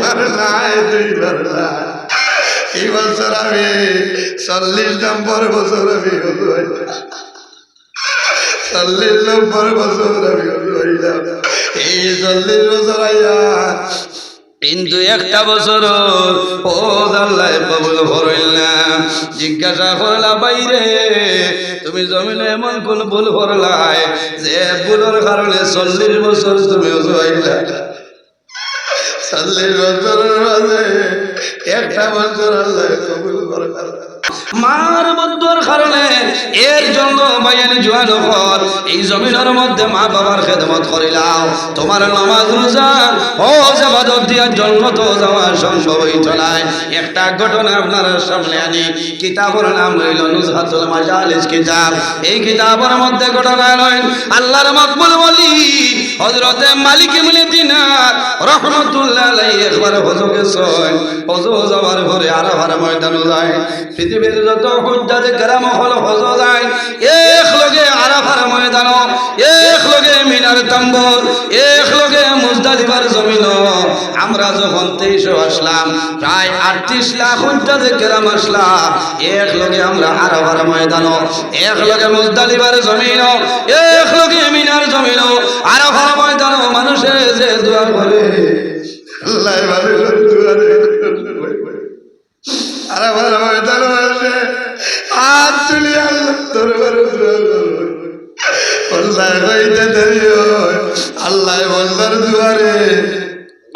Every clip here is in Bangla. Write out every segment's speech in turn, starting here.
একবার নাই দুইবার না এই বছর আমি চল্লিশ নম্বর বছর আমি চল্লিশ নম্বর বছর আমি এই চল্লিশ বছর আইয়া কিন্তু একটা বছর ও আল্লাহ কবুল করইল না। জিজ্ঞাসা করলা, বাইরে তুমি জমিনে এমন কোন ভুল করলাই যে ভুলের কারণে চল্লিশ বছর তুমি অজুয়াইলা চল্লিশ বছরের মাঝে একটা বছর আল্লাহ কবুল করে মার মধ্যর কারণে এর জন্য বাইয়ানি জোয়ান হর এই জমিনের মধ্যে মা বাবার খেদমত করিলাম। তোমার নামাজ রোজা ও জাবাদত দিয়ার জন্য তো যাওয়া সম্ভব হইত নাই। একটা ঘটনা আপনার সামনে আনি। কিতাবের নাম হইল নুজহাতুল মাজালিস কিতাব। এই কিতাবের মধ্যে ঘটনা নয়। আল্লাহর মকবুল বলি হযরতে মালিক ইবনে দিনার রাহমাতুল্লাহ আলাইহি একবার হজু গেছেন হজু যাওয়ার পরে আরাফার ময়দানে যায়। পৃথিবীর যত হুজ্জাতে কেরাম হল হজ যায় এক লগে আরাফার ময়দান, এক লগে মিনার তাম্বর, এক লগে মুজদালিফার জমিন। আমরা যখন তেইশে আসলাম, প্রায় আটত্রিশ লাখ হুজ্জাতে কেরাম আসলাম এক লগে আমরা আরাফার ময়দান, এক লগে মুজদালিফার জমিন, এক লগে মিনার জমিন। আরাফার ময়দান, মানুষের যে দোয়া করে আল্লাহ দুয়ারে আর আমার ময়দান আছে আর তুলি আল্লাহ তোর আল্লাহ কইতে দেরি আল্লাহ বন্দার দুয়ারে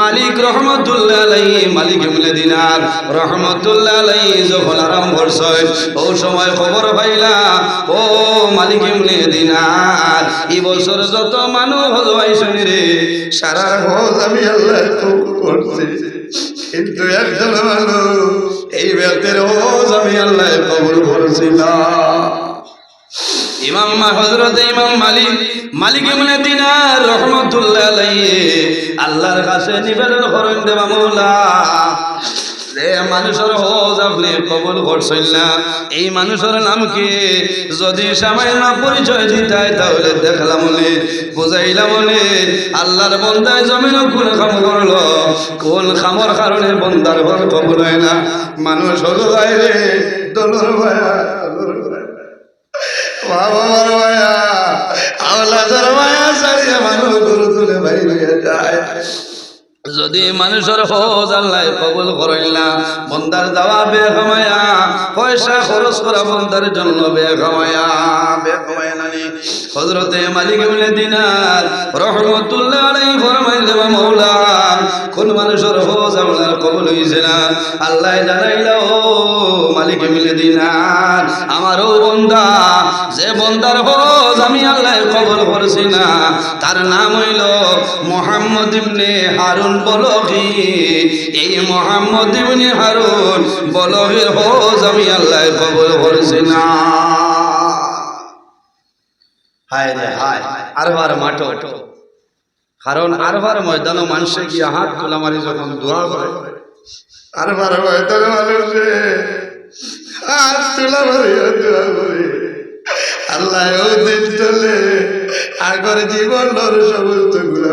মালিক রহমতুল্লাহ আলাই মালিক ইবনে দিনার রহমতুল্লাহ যখন আরাম করছয় ও সময় খবর পাইলা ও মালিক ইবনে দিনার, এই বছর যত মানুষ হলো আইসনি রে, সারা হজ আমি আল্লাহ করছি। কিন্তু একজন ভালো এই ব্যক্তির হজ আমি আল্লাহ কবুল করছি না। ইমাম হজরত ইমাম মালিক মালিক ইবনে দিনার রহমতুল্লাহ আল্লাহর কাছে নিবেদন করেন দেবা মৌলা মানুষের হজ আপনি কবুল করছেন না। এই মানুষের নাম কি? যদি সামান্য পরিচয় দিতাই তাহলে দেখলাম মনে বুঝাইলাম মনে আল্লাহর বন্দায় জমিন কোন কাম করল, কোন খামর কারণে বন্দার ঘর কবুল হয় না। মানুষ হলো বাইরে দলর ভায়া বাবার ভায়া আওলাদের ভায়া সারিয়া মানুষ গরু তুলে বাইরে হয়ে যায়। যদি মানুষের হজ আল্লাহ কবুল করাইলা বন্দার দাওয়া বে খামায়া পয়সা খরচ করা বন্দার জন্য বে খামায়া বে মালিক ইবনে দিনার রহমাতুল্লাহ আলাইহি ফরমাইলে মাওলা কোন মানুষের হজ আল্লাহর কবুল হইছে না। আল্লাহ জানাইলা, ও মালিক ইবনে দিনার, আমার ও বন্দা, যে বন্দার হজ আমি আল্লাহ কবুল করছি না, তার নাম হইল মোহাম্মদ ইবনে হারুন বলকি এই মোহাম্মদ ইবনে হারুন বলকের হজ, আমি আল্লাহ কবুল করছি না। হায় রে, হায়, আরবার মাটো কারণ আরবার ময়দানও মানুষে গিয়ে হাত তোলা মারি যখন দোয়া করে। আর বারো বয়সের মানুষে আর তুলা ভরিয়া দোয়া করে আল্লাহ দিন চলে, আগর জীবন সমস্তগুলা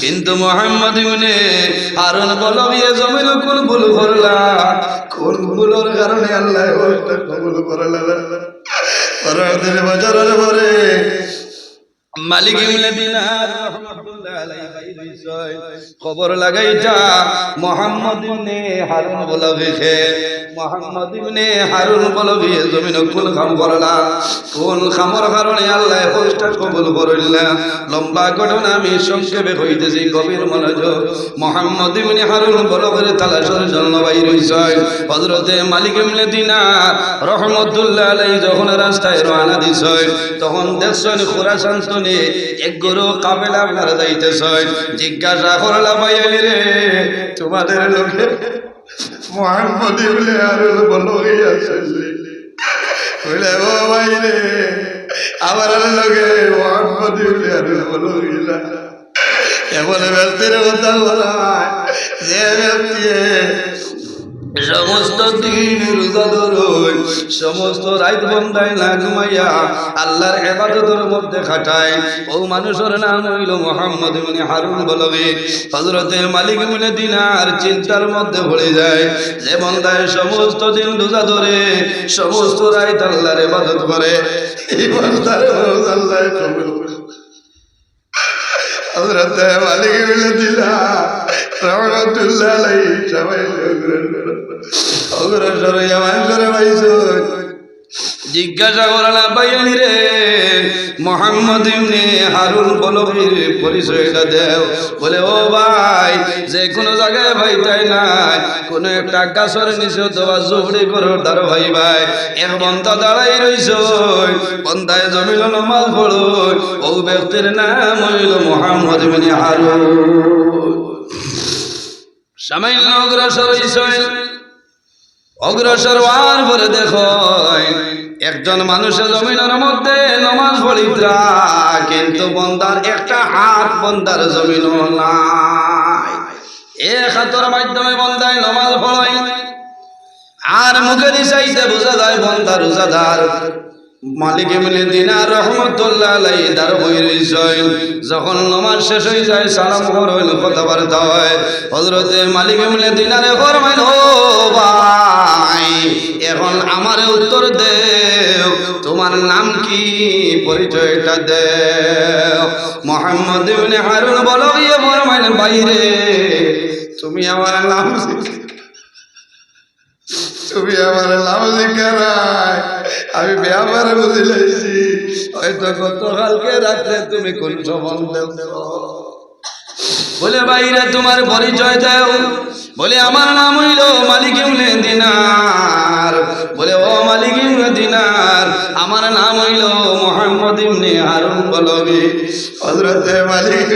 কিন্তু মোহাম্মদ ইবনে হারুন বলো বিয়ে জমির কোন ভুল করলা? কোন ভুলের কারণে আল্লাহ কবুল করে পরের দিনে বাজারের পরে মালিক খবর লাগাইতা মোহাম্মদ ইবনে হারুন বলবিখে মোহাম্মদ ইবনে হারুন বলবি জমিন কোন কাম করলা কোন কামর কারণে আল্লাহ হোস্টটা কবুল করলা লম্বা ঘটনা আমি সংক্ষেপে কইতেছি গভীর মনোযোগ। মোহাম্মদ ইবনে হারুন বলবের তালাশের জন্য বাইর হইছয় হযরতে মালিক ইবনে দিনার রহমতুল্লাহ আলাইহি যখন রাস্তায় রওনা দিছয় তখন দেখছেন খুরাসান শুনে এক গরু কাফেলা আপনারা যাইতেছয় জিজ্ঞাসা করলা ভাইয়ালি রে, তোমাদের লোকে মোহাম্মদ ইবনে হারুন বলো গিয়াছে বলে, ও ভাই রে, আমার লোকে হারুন বলো ব্যক্তির কথা বলা যে সমস্ত দিন রোজা ধরুন সমস্ত রাত বন্ধায় না ঘুমাইয়া আল্লাহর এবাদতের মধ্যে খাটায় ও মানুষের নাম হইল মোহাম্মদ ইবনে হারুন বলবে। হযরতে মালিক ইবনে দিনার চিন্তার মধ্যে পড়ে যায়। যে বন্দায় সমস্ত দিন রোজা ধরে সমস্ত রাত আল্লাহর ইবাদত করে। ইমানদার মানুষ আল্লাহ। হযরত মালিক ইবনে দিনার রহমাতুল্লাহ সবাই অগ্রসর করে পাইছো জিজ্ঞাসা করলা বাইয়ানি রে, মোহাম্মদ ইবনে হারুন বলবির পরিচয়টা দেও। বলে, ও ভাই, যে কোনো জায়গায় ভাই তাই নাই, কোন একটা গাছের নিচে দেওয়া জুবড়ি করো তার ভাই ভাই এক বন্ধা দাঁড়াই রইছ, বন্ধায় জমিল নমাজ পড়ো ও ব্যক্তির নাম হইল মোহাম্মদ ইবনে হারুন। সামান্য অগ্রসর হইছ। অগ্রসর হওয়ার পরে দেখো, একজন মানুষের জমিনের মধ্যে নমাজ পড়িত্রা কিন্তু বন্দার একটা হাত বন্দার জমিন নাই। এক হাতের মাধ্যমে বন্দায় নমাজ পড়াই আর মুখে চাইতে বোঝা যায় বন্দা রোজাদার মালিক এমনি দিনার রহমতুল্লাহ আলাই দার বই রইছয় যখন নমাজ শেষ হয়ে যায়, সালাম হইল কথাবার্তা হয়। হজরতে মালিক এমনি দিনারে ফরমাইল, ও ভাই এখন আমারে উত্তর দেও। তোমার নাম কি? পরিচয়টা দেও। মোহাম্মদ ইবনে হারুন বলো গিয়ে ফরমাইল বাইরে। তুমি আমার নাম তুমি আমার নাম শিখে নাই। আমি ব্যাপারে বুঝে লাইছি হয়তো গতকালকে রাত্রে তুমি কোন সম্বন্ধ বলে, বাইরে তোমার পরিচয় দেও। বলে, আমার নাম হইল মালিক ইবনে বলবি হজরতে মালিক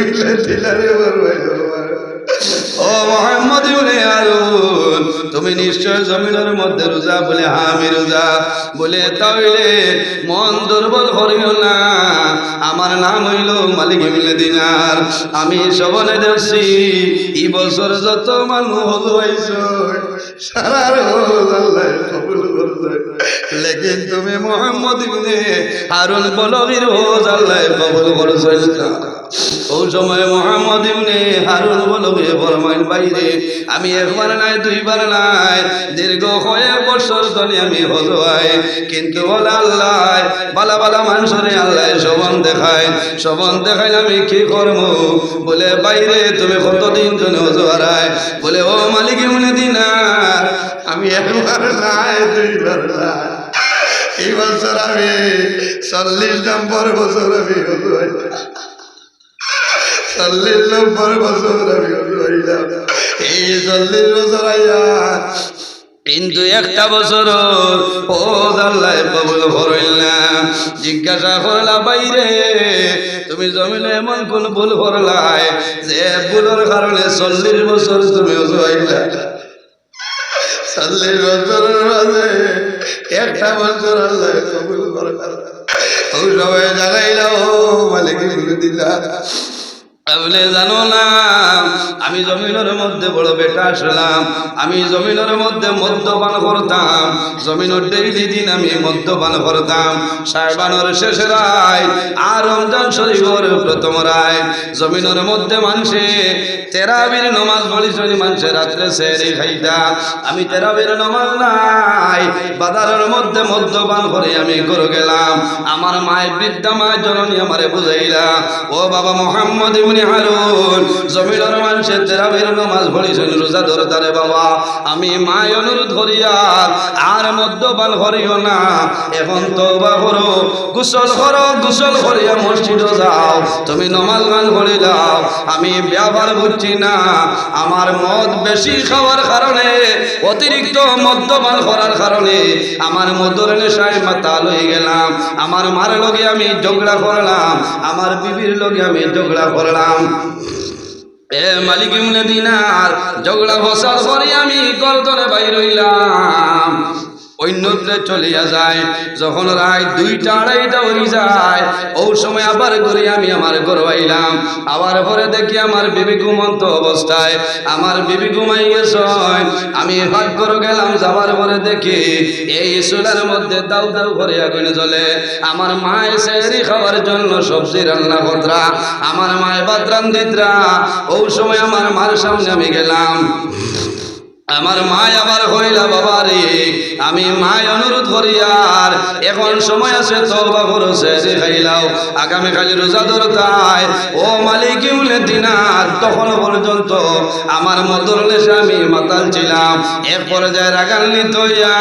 দিনারে বলবে ও মোহাম্মদ ইবনে হারুন তুমি নিশ্চয় জমিনের মধ্যে রোজা বলে, আমি রোজা বলে তাহলে মন দুর্বল করিও না। আমার নাম হইল মালিক দিনার। আমি সবনে দেখছি, এই বছর যত মানুষ করছে। লেকিন তুমি মোহাম্মদ ইবনে হারুন রোজ আল্লাহ কবুল করছেন ও সময় মোহাম্মদ ইবনে হারুন বলবে ফরমাইন বাইরে, আমি একবার নাই, দুইবার নাই, দীর্ঘ কয়েক বছর ধরে আমি হজোয়াই কিন্তু বলে আল্লাহ, বালা বালা মানুষরে আল্লাহ সবন দেখায়। সবন দেখাইলে আমি কি করব? বলে, বাইরে, তুমি কতদিন জন্য হজোয়ারায় বলে, ও মালিক ইবনে দিনার, আমি একবার নাই, দুইবার নাই। এই বছর আমি চল্লিশ নম্বর বছর আমি হলো কিন্তু একটা বছর ও আল্লাহ কবুল করইল না। জিজ্ঞাসা করলা, বাইরে, তুমি জমিনে এমন কোন ভুল করলাই যে ভুলের কারণে চল্লিশ বছর তুমি হইলা? চল্লিশ বছরের একটা বছর আল্লাহ কবুল ও সবাই মালিক দিলা। বলে জানো না, আমি জমিনের মধ্যে বড় বেটা আসলাম, আমি জমিনের মধ্যে মদ্যপান করতাম, জমিনের ডেইলি দিন আমি মদ্যপান করতাম। সাহেবানোর শেষ রায়, আর রমজান শরীফর প্রথম রায়। জমিনের মধ্যে মানুষে তেরাবির নমাজ পড়ি চলি মানুষে রাত্রে সেরে খাইতা। আমি তেরাবির নমাজ নাই বাজারের মধ্যে মদ্যপান করে আমি করে গেলাম। আমার মায়ের বৃদ্ধা মা জননী আমারে বুঝাইলা, ও বাবা মোহাম্মদ ইবনে বাবা। আমি মায় অনুরোধ আর মদ্যপান না। এখন যাও। তুমি নমাজ গান আমি ব্যবহার বুঝছি না। আমার মদ বেশি খাওয়ার কারণে, অতিরিক্ত মদ্যপান করার কারণে আমার মধুর নেশায় মাথা লয়ে গেলাম। আমার মার লগে আমি ঝগড়া করলাম। আমার বিবির লগে আমি ঝগড়া করলাম। এ মালিক ইমনে দিনার ঝগড়া ফসাদ পরে আমি গর্দনে বাইর হইলাম। অন্যত্রে চলিয়া যায়। যখন রায় দুইটা, আড়াইটা হয়ে যায়, ও সময় আবার করে আমি আমার ঘর আইলাম। আবার পরে দেখি আমার বিবি ঘুমন্ত অবস্থায়। আমার বিবি ঘুমাই গেছে আমি ভাগ করে গেলাম যাবার পরে দেখি এই চুলার মধ্যে দাউ দাউ করে আগুন জ্বলে। আমার মা এসে খাওয়ার জন্য সবজি রান্না কতরা আমার মায় ভাত রান্ধিতরা। ও সময় আমার মার সামনে আমি গেলাম। আমার মায় আবার হইলা বাবা রে আমি মায় অনুরোধ করি আর এখন সময় আছে, তওবা করছে যে খাইলাও। আগামী কালি রোজা ধরতাই ও মালিক উলে দিনার তখন পর্যন্ত আমার মদর নেশে আমি মাতাল ছিলাম। এক পর্যায়ে রাগান্বিত হইয়া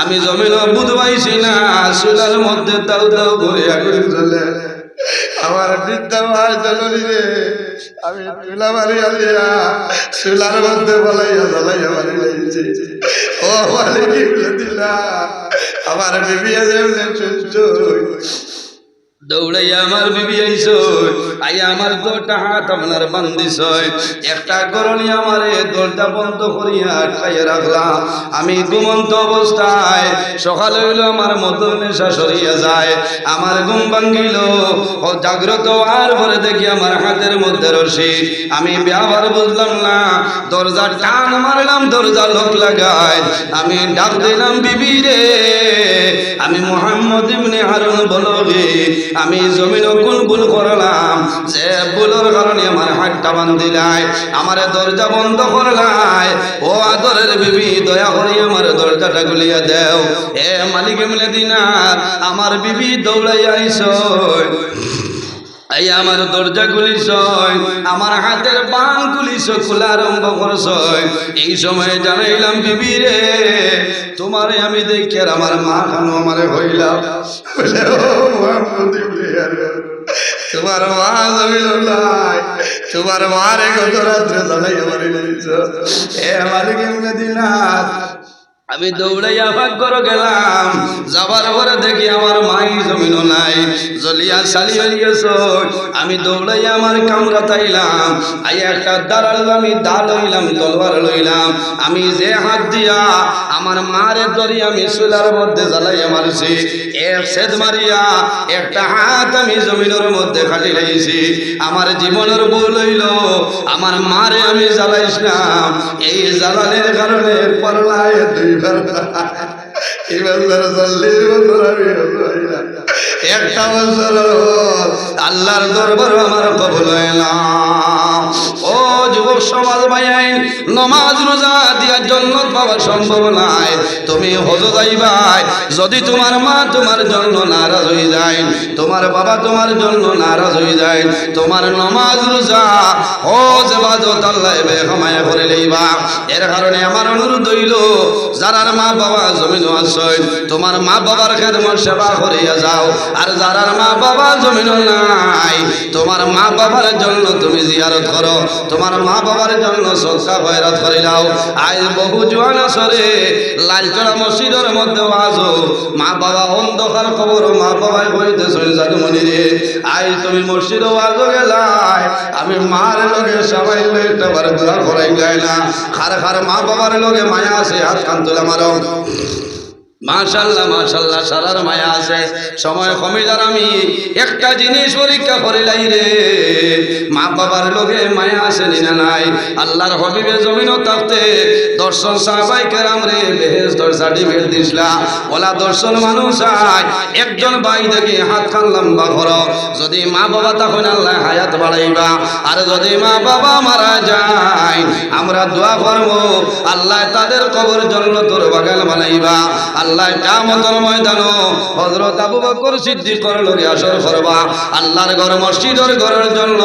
আমি জমিন বুধবাইছি না চুলার মধ্যে দাউ দাউ করে জ্বলে আমার বৃদ্ধা ভাই জননী রে, আমি চুলা মারিয়া আলিয়া চুলার মধ্যে বলাইয়া জ্বলাইয়া মারি লাইছি। ও মালিক দিলা, আমার বিবি আছে বলে আমার বিবি আইয়া আমার একটা করণি দরজা বন্ধ রাখলাম। আমি ঘুমন্ত অবস্থায়, সকাল হইল আমার মতো নেশা সরিয়া যায়। আমার ঘুম ভাঙ্গিল, ও জাগ্রত আর পরে দেখি আমার হাতের মধ্যে রসি আমি ব্যবহার বুঝলাম না, দরজা টান মারলাম, দরজা লোক লাগায়। আমি ডাক দিলাম, বিবি রে, আমি মোহাম্মদ ইবনে হারুন বলগে আমি জমিন কোন কুল করলাম, যে ভুলের কারণে আমার হাতটা বান্ধিলাই আমার দরজা বন্ধ করলাই ও আদরের বিবি, দয়া করে আমার দরজাটা গুলিয়া দেও। এ মালিক মিলে দিনা আমার বিবি দৌড়াই আইস এই আমার দরজা খুলিস আমার হাতের বান খুলিস খোলা আরম্ভ করছ এই সময় জানাইলাম, বিবি রে, তোমারে আমি দেখি আর আমার মা খানো আমারে হইলাম তোমার মা জমিল নাই তোমার মারে গত রাত্রে জ্বালাইয়া মারি লাইছো এ মালিক এমনি দিনার আমি দৌড়াইয়া ভাগ করে গেলাম। যাবার পরে দেখি আমার মাই জমিন নাই। জলিয়া সালি গেছ আমি দৌড়াইয়া আমার কামরা তাইলাম। আই একটা দাঁড়াল, আমি দা লইলাম তলবার লইলাম। আমি যে হাত দিয়া আমার মারে ধরি, আমি চুলার মধ্যে জ্বালাইয়া মারছি। এক সেদ মারিয়া একটা হাত আমি জমিনের মধ্যে খাটি লাইছি। আমার জীবনের ভুল হইল। আমার মারে আমি জ্বালাইছিলাম। এই জ্বালানের কারণে পরলায় দুই একটা বছর আল্লাহর দরবার আমার কবল ও যুবক সমাজ ভাইয়াই নমাজ রোজা দিয়া জন্নত পাওয়া সম্ভব নাই তুমি হজ যাইবাই যদি তোমার মা তোমার জন্য নারাজ হয়ে যায়, তোমার বাবা তোমার জন্য নারাজ হয়ে যায়, তোমার নমাজ রোজা, হজ বাজত আল্লাহ এবে ক্ষমায় করে লইবা। এর কারণে আমার অনুরোধ হইল যারার মা বাবা জমিন আছে তোমার মা বাবার খেদমত সেবা করিয়া যাও। আর যারার মা বাবা জমিন নাই, তোমার মা বাবার জন্য তুমি জিয়ারত করো। তোমার মা বাবার জন্য সৎকা ভয়রাত করে নাও। আজ বহু জোয়ান আসরে লালচড়া মসজিদের মধ্যে আসো মা বাবা অন্ধকার খবর মা বাবাই যাবে মনি রে আজ তুমি মসজিদ আজো গেলাই আমি মার লগে সবাই একটা বার দোয়া করাই যায় না। খার খার মা বাবার লগে মায়া আছে, হাত কান তুলে মারো। মাশাল্লাহ মাশাল্লাহ, সারার মায়া আছে। সময় কমিলার আমি, একটা জিনিস পরীক্ষা করিলাই রে। মা বাবার লোকে মায়া আছে না নাই? আল্লাহর হবিবে জমিনও থাকতে দর্শন সাহাবাই কেরাম রে বেহেস্টর সার্টিফিকেট দিসলা। ওলা দর্শন মানুষ আয়, একজন ভাই দেখি হাত খান লম্বা করো। যদি মা বাবা তখন আল্লাহ হায়াত বাড়াইবা, আর যদি মা বাবা মারা যায়, আমরা দোয়া করব, আল্লাহ তাদের কবর জন্য তোর বাগান বানাইবা। আল্লাহ কামতর ময়দান হযরত আবু বকর সিদ্দিকর লগে আসর করবা। আল্লাহর ঘর মসজিদের ঘরের জন্য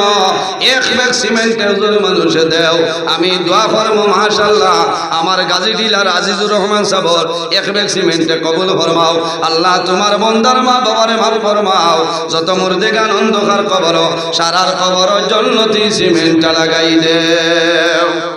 এক ব্যাগ সিমেন্টের জন্য মানুষে দেও। আমি দোয়া করব, মাশাআল্লাহ। আমার গাজী ডিলার আজিজুর রহমান সাবর, এক ব্যাগ সিমেন্টে কবুল ফরমাও। আল্লাহ তোমার বন্দার মা বাবারে মাফ ফরমাও। যত মুর্দে গান অন্ধকার কবর, সারার কবর জন্য তুই সিমেন্টটা লাগাই দেও।